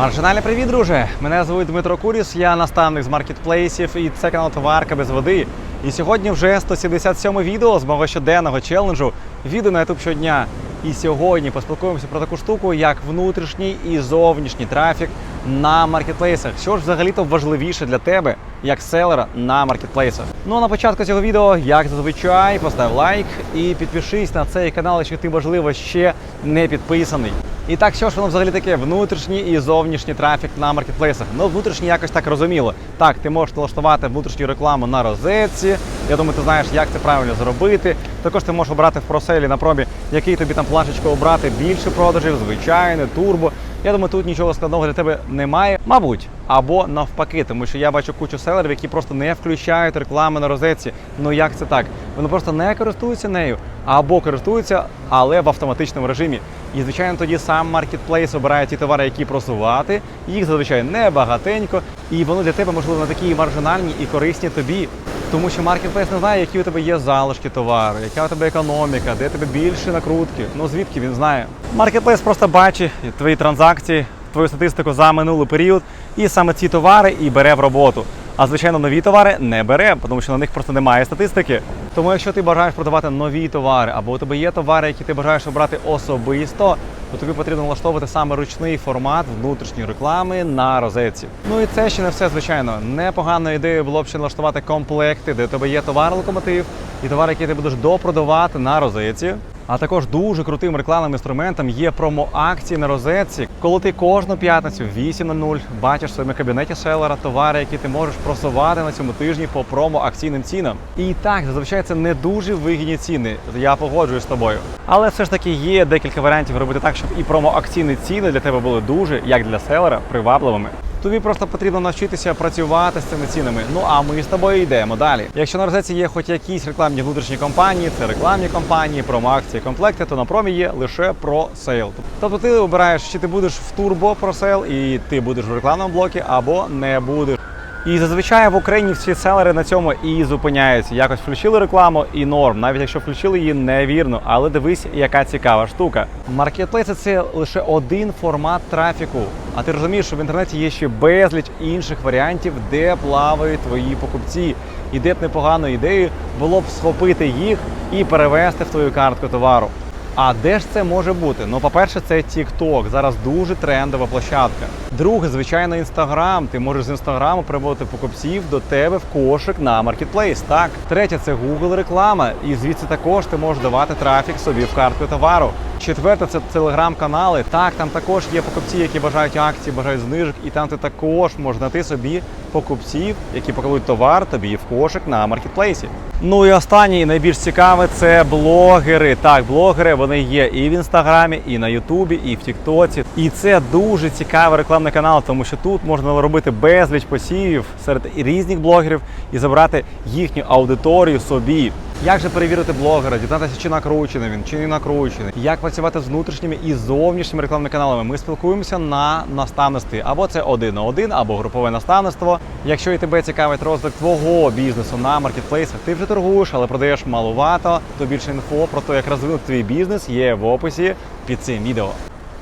Маржинальний привіт, друже! Мене звуть Дмитро Куріс, я наставник з маркетплейсів і це канал Товарка без води. І сьогодні вже 177 відео з мого щоденного челенджу відео на YouTube щодня. І сьогодні поспілкуємося про таку штуку, як внутрішній і зовнішній трафік на маркетплейсах. Що ж взагалі-то важливіше для тебе, як селера на маркетплейсах? Ну а на початку цього відео, як зазвичай, постав лайк і підпишись на цей канал, якщо ти можливо ще не підписаний. І так, що ж воно взагалі таке? Внутрішній і зовнішній трафік на маркетплейсах. Ну, внутрішній якось так розуміло. Так, ти можеш налаштувати внутрішню рекламу на розетці. Я думаю, ти знаєш, як це правильно зробити. Також ти можеш обрати в проселі на пробі, який тобі там плашечку обрати, більше продажів, звичайне, турбо. Я думаю, тут нічого складного для тебе немає, мабуть, або навпаки, тому що я бачу кучу селерів, які просто не включають реклами на розетці. Ну як це так? Вони просто не користуються нею або користуються, але в автоматичному режимі. І звичайно, тоді сам маркетплейс обирає ті товари, які просувати. Їх зазвичай небагатенько, і вони для тебе можливо не такі маржинальні і корисні тобі. Тому що маркетплейс не знає, які у тебе є залишки товару, яка у тебе економіка, де тебе більше накрутки. Ну звідки він знає? Маркетплейс просто бачить твої транзакції, твою статистику за минулий період, і саме ці товари і бере в роботу. А звичайно, нові товари не бере, тому що на них просто немає статистики. Тому якщо ти бажаєш продавати нові товари, або у тебе є товари, які ти бажаєш обрати особисто, то тобі потрібно влаштовувати саме ручний формат внутрішньої реклами на розетці. Ну і це ще не все, звичайно. Непоганою ідеєю було б ще налаштувати комплекти, де у тебе є товар локомотив і товар, який ти будеш допродавати на розетці. А також дуже крутим рекламним інструментом є промо-акції на розетці, коли ти кожну п'ятницю в 8.00 бачиш в своєму кабінеті селера товари, які ти можеш просувати на цьому тижні по промо-акційним цінам. І так, зазвичай це не дуже вигідні ціни. Я погоджуюсь з тобою. Але все ж таки є декілька варіантів робити так, щоб і промо-акційні ціни для тебе були дуже, як для селера, привабливими. Тобі просто потрібно навчитися працювати з цими цінами. Ну а ми з тобою йдемо далі. Якщо на розетці є хоч якісь рекламні внутрішні компанії, це рекламні компанії, промо-акції, комплекти, то на промі є лише про сейл. Тобто ти обираєш, чи ти будеш в турбо про сейл і ти будеш в рекламному блокі, або не будеш. І зазвичай в Україні всі селери на цьому і зупиняються. Якось включили рекламу і норм, навіть якщо включили її невірно. Але дивись, яка цікава штука. Маркетплейси це лише один формат трафіку. А ти розумієш, що в інтернеті є ще безліч інших варіантів, де плавають твої покупці. І де б непоганою ідеєю було б схопити їх і перевести в твою картку товару. А де ж це може бути? Ну, по-перше, це TikTok. Зараз дуже трендова площадка. Друге, звичайно, Instagram. Ти можеш з інстаграму приводити покупців до тебе в кошик на маркетплейс. Так. Третє це Google реклама. І звідси також ти можеш давати трафік собі в картку товару. Четверте це телеграм-канали. Так, там також є покупці, які бажають акцій, бажають знижок, і там ти також можеш знайти собі покупців, які покладуть товар тобі в кошик на маркетплейсі. Ну і останнє, і найбільш цікаве це блогери. Так, блогери вони є і в інстаграмі, і на Ютубі, і в Тіктоці. І це дуже цікавий рекламний канал, тому що тут можна робити безліч посівів серед різних блогерів і забрати їхню аудиторію собі. Як же перевірити блогера, дізнатися, чи накручений він, чи не накручений, як працювати з внутрішніми і зовнішніми рекламними каналами. Ми спілкуємося на наставництві. Або це один на один, або групове наставництво. Якщо і тебе цікавить розвиток твого бізнесу на маркетплейсах, ти вже торгуєш, але продаєш малувато, то більше інфо про те, як розвинути твій бізнес, є в описі під цим відео.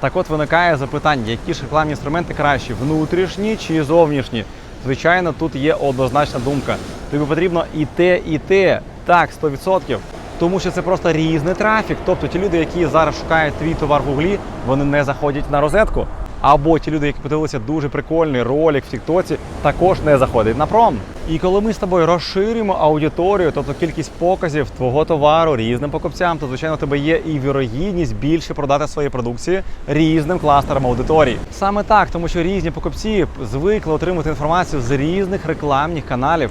Так от виникає запитання, які ж рекламні інструменти кращі, внутрішні чи зовнішні? Звичайно, тут є однозначна думка. Тобі потрібно і те, і те. Так, 100%. Тому що це просто різний трафік. Тобто ті люди, які зараз шукають твій товар в гуглі, вони не заходять на розетку. Або ті люди, які подивилися дуже прикольний ролик в Тіктоці, також не заходять на пром. І коли ми з тобою розширюємо аудиторію, тобто кількість показів твого товару різним покупцям, то звичайно у тебе є і вірогідність більше продати свої продукції різним кластерам аудиторії. Саме так, тому що різні покупці звикли отримати інформацію з різних рекламних каналів.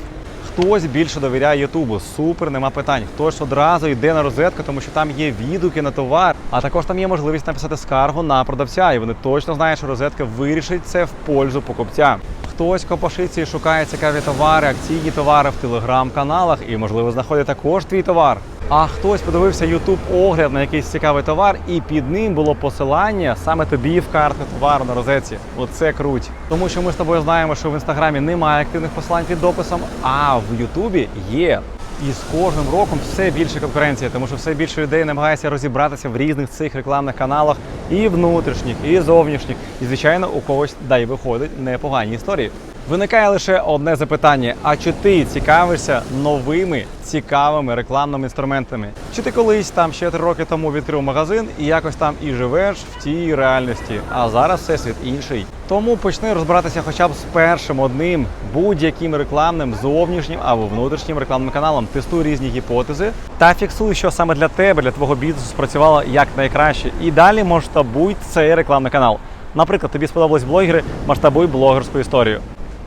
Хтось більше довіряє Ютубу, супер, нема питань. Хтось одразу йде на розетку, тому що там є відгуки на товар, а також там є можливість написати скаргу на продавця, і вони точно знають, що розетка вирішить це в пользу покупця. Хтось копошиться і шукає цікаві товари, акційні товари в телеграм-каналах і, можливо, знаходить також твій товар. А хтось подивився YouTube огляд на якийсь цікавий товар, і під ним було посилання саме тобі в картку товару на розетці. Оце круть. Тому що ми з тобою знаємо, що в інстаграмі немає активних посилань під дописом, а в Ютубі є. І з кожним роком все більше конкуренція, тому що все більше людей намагається розібратися в різних цих рекламних каналах, і внутрішніх, і зовнішніх. І звичайно, у когось да й виходить непогані історії. Виникає лише одне запитання: а чи ти цікавишся новими цікавими рекламними інструментами? Чи ти колись там ще три роки тому відкрив магазин і якось там і живеш в тій реальності? А зараз всесвіт інший. Тому почни розбиратися хоча б з першим одним будь-яким рекламним зовнішнім або внутрішнім рекламним каналом. Тестуй різні гіпотези та фіксуй, що саме для тебе, для твого бізнесу спрацювало як найкраще. І далі масштабуй цей рекламний канал. Наприклад, тобі сподобались блогери, масштабуй блогерську історію.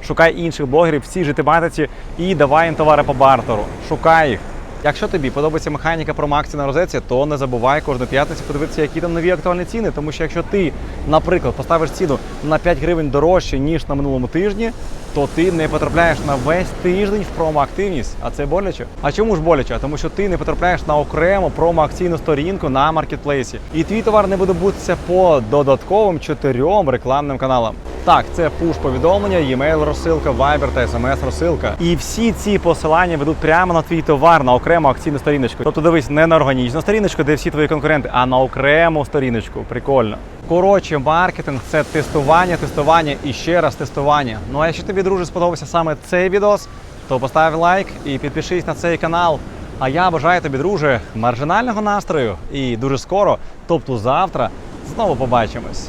Шукай інших блогерів в цій же тематиці і давай їм товари по бартеру. Шукай їх. Якщо тобі подобається механіка про акції на розетці, то не забувай кожну п'ятницю подивитися, які там нові актуальні ціни. Тому що якщо ти, наприклад, поставиш ціну на 5 гривень дорожче, ніж на минулому тижні, то ти не потрапляєш на весь тиждень в промо-активність. А це боляче. А чому ж боляче? Тому що ти не потрапляєш на окрему промо-акційну сторінку на маркетплейсі. І твій товар не буде бутися по додатковим чотирьом рекламним каналам. Так, це пуш-повідомлення, e-mail розсилка, Viber та SMS розсилка. І всі ці посилання ведуть прямо на твій товар на окрему акційну сторіночку. Тобто дивись не на органічну сторіночку, де всі твої конкуренти, а на окрему сторіночку. Прикольно. Коротше, маркетинг це тестування, тестування і ще раз тестування. Ну а якщо тобі, друже, сподобався саме цей відос, то постав лайк і підпишись на цей канал. А я бажаю тобі, друже, маржинального настрою і дуже скоро, тобто завтра, знову побачимось.